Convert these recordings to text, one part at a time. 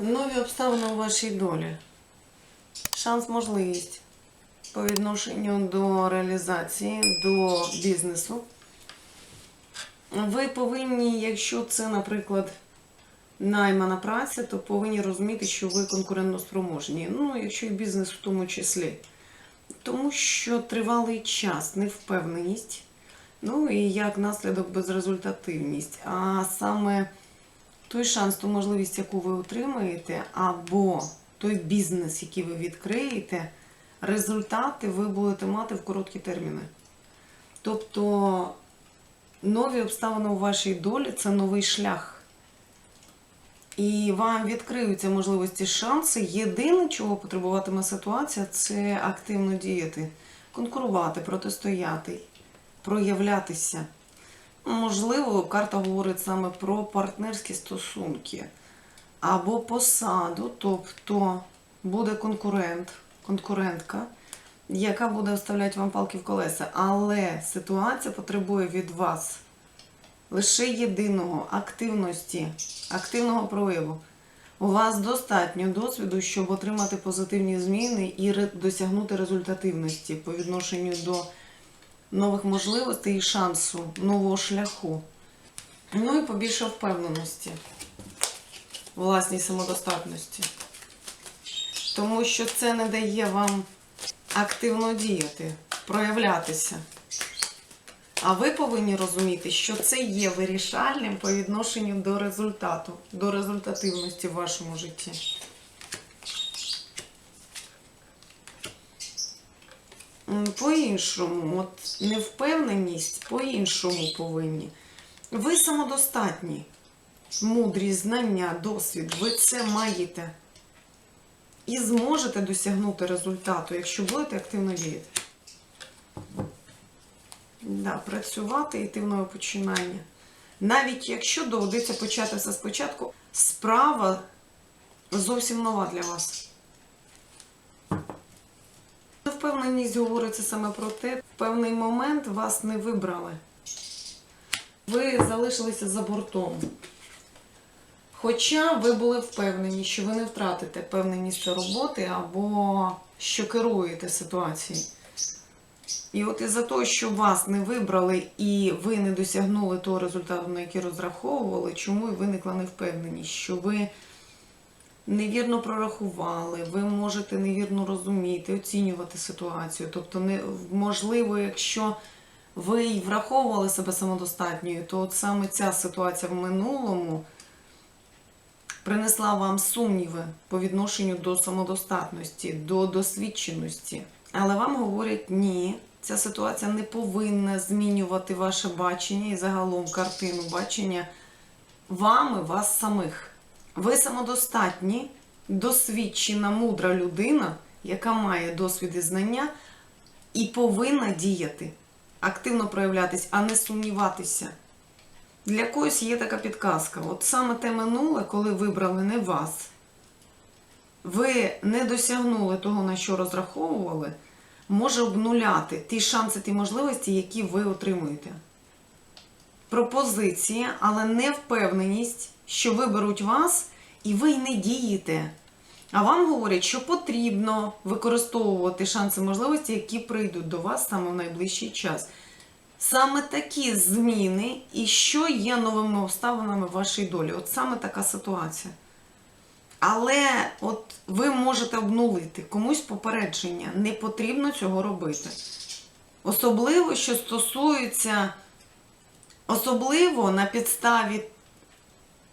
Нові обставини у вашій долі. Шанс, можливість по відношенню до реалізації, до бізнесу. Ви повинні, якщо це, наприклад, наймана праця, то повинні розуміти, що ви конкурентноспроможні. Ну, якщо і бізнес в тому числі. Тому що тривалий час, невпевненість, ну і як наслідок безрезультативність. А саме той шанс, ту можливість, яку ви отримаєте, або той бізнес, який ви відкриєте, результати ви будете мати в короткі терміни. Тобто нові обставини у вашій долі це новий шлях. І вам відкриються можливості шанси. Єдине, чого потребуватиме ситуація, це активно діяти, конкурувати, протистояти, проявлятися. Можливо, карта говорить саме про партнерські стосунки або посаду, тобто буде конкурент, конкурентка, яка буде вставляти вам палки в колеса. Але ситуація потребує від вас лише єдиного активності, активного прояву. У вас достатньо досвіду, щоб отримати позитивні зміни і досягнути результативності по відношенню до нових можливостей і шансу, нового шляху. Ну і побільше впевненості, власній самодостатності. Тому що це не дає вам активно діяти, проявлятися. А ви повинні розуміти, що це є вирішальним по відношенню до результату, до результативності в вашому житті. По-іншому, от невпевненість по-іншому повинні. Ви самодостатні, мудрість, знання, досвід, ви це маєте. І зможете досягнути результату, якщо будете активно діяти. Да, працювати, йти в нове починання. Навіть якщо доведеться почати все спочатку, справа зовсім нова для вас. Впевненість говориться саме про те, в певний момент вас не вибрали. Ви залишилися за бортом. Хоча ви були впевнені, що ви не втратите певне місце роботи або що керуєте ситуацією. І от із-за того, що вас не вибрали і ви не досягнули того результату, на який розраховували, чому і виникла невпевненість, що ви невірно прорахували, ви можете невірно розуміти, оцінювати ситуацію. Тобто, не, можливо, якщо ви й враховували себе самодостатньою, то от саме ця ситуація в минулому принесла вам сумніви по відношенню до самодостатності, до досвідченості. Але вам говорять ні, ця ситуація не повинна змінювати ваше бачення і загалом картину бачення вами, вас самих. Ви самодостатні, досвідчена, мудра людина, яка має досвід і знання, і повинна діяти, активно проявлятись, а не сумніватися. Для когось є така підказка. От саме те минуле, коли вибрали не вас, ви не досягнули того, на що розраховували, може обнуляти ті шанси, ті можливості, які ви отримуєте. Пропозиція, але не впевненість, що виберуть вас, і ви й не дієте. А вам говорять, що потрібно використовувати шанси можливості, які прийдуть до вас саме в найближчий час. Саме такі зміни і що є новими обставинами в вашій долі. От саме така ситуація. Але от ви можете обнулити комусь попередження. Не потрібно цього робити. Особливо, що стосується, особливо на підставі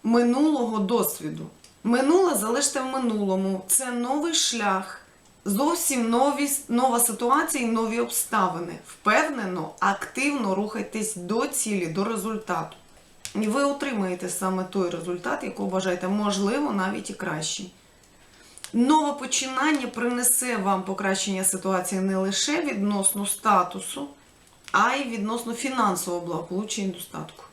минулого досвіду. Минуле залиште в минулому. Це новий шлях, зовсім нові, нова ситуація і нові обставини. Впевнено, активно рухайтесь до цілі, до результату. І ви отримаєте саме той результат, якого вважаєте, можливо, навіть і кращий. Нове починання принесе вам покращення ситуації не лише відносно статусу, а й відносно фінансового благополуччя і.